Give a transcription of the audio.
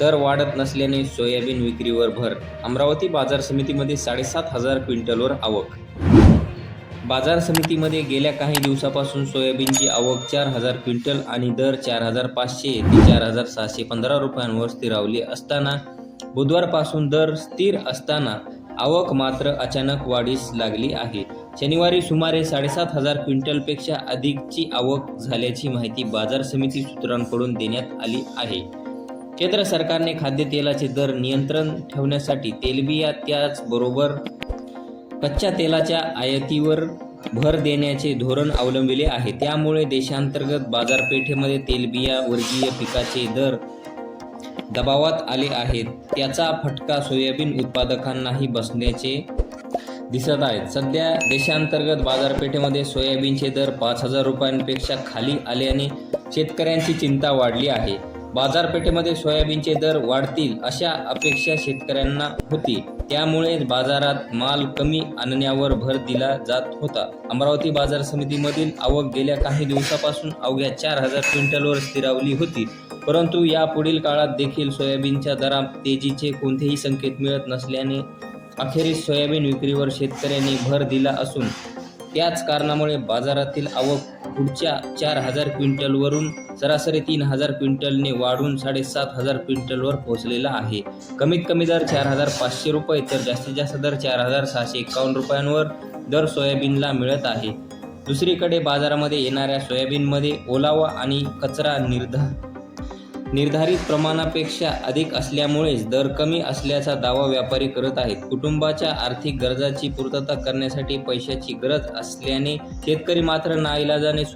दर वाढत नसल्याने सोयाबीन विक्रीवर भर. अमरावती बाजार समितीमध्ये साडेसात हजार क्विंटलवर आवक. बाजार समितीमध्ये गेल्या काही दिवसापासून सोयाबीनची आवक चार हजार क्विंटल आणि दर चार हजार पाचशे ते चार हजार सहाशे पंधरा रुपयांवर स्थिरावली असताना बुधवारपासून दर स्थिर असताना आवक मात्र अचानक वाढीस लागली आहे. शनिवारी सुमारे साडेसात हजार क्विंटलपेक्षा अधिकची आवक झाल्याची माहिती बाजार समिती सूत्रांकडून देण्यात आली आहे. केंद्र सरकारने खाद्यतेलाचे दर नियंत्रण ठेवण्यासाठी तेलबिया त्याचबरोबर कच्च्या तेलाच्या आयातीवर भर देण्याचे धोरण अवलंबिले आहे. त्यामुळे देशांतर्गत बाजारपेठेमध्ये तेलबिया वर्गीय पिकाचे दर दबावात आले आहेत. त्याचा फटका सोयाबीन उत्पादकांनाही बसण्याचे दिसत आहेत सध्या देशांतर्गत बाजारपेठेमध्ये सोयाबीनचे दर पाच हजार रुपयांपेक्षा खाली आल्याने शेतकऱ्यांची चिंता वाढली आहे. बाजारपेठेमध्ये सोयाबीनचे दर वाढतील अशा अपेक्षा शेतकऱ्यांना होती. त्यामुळे बाजारात माल कमी आणण्यावर भर दिला जात होता. अमरावती बाजार समितीमधील आवक गेल्या काही दिवसापासून अवघ्या चार हजार क्विंटलवर स्थिरावली होती. परंतु यापुढील काळात देखील सोयाबीनच्या दरात तेजीचे कोणतेही संकेत मिळत नसल्याने अखेरीस सोयाबीन विक्रीवर शेतकऱ्यांनी भर दिला असून त्याच कारणामुळे बाजारातील आवक पुढच्या चार हजार क्विंटलवरून सरासरी तीन हजार क्विंटलने वाढून साडेसात हजार क्विंटलवर पोहोचलेला आहे. कमीत कमी दर चार हजार पाचशे रुपये तर जास्तीत जास्त दर चार हजार सहाशे एकावन्न रुपयांवर दर सोयाबीनला मिळत आहे. दुसरीकडे बाजारामध्ये येणाऱ्या सोयाबीनमध्ये ओलावा आणि कचरा निर्धा निर्धारित प्रमाणापेक्षा अधिक असल्यामुळेच दर कमी असल्याचा दावा व्यापारी करत आहेत. कुटुंबाच्या आर्थिक गरजाची पूर्तता करण्यासाठी पैशाची गरज असल्याने शेतकरी मात्र नाईलाजाने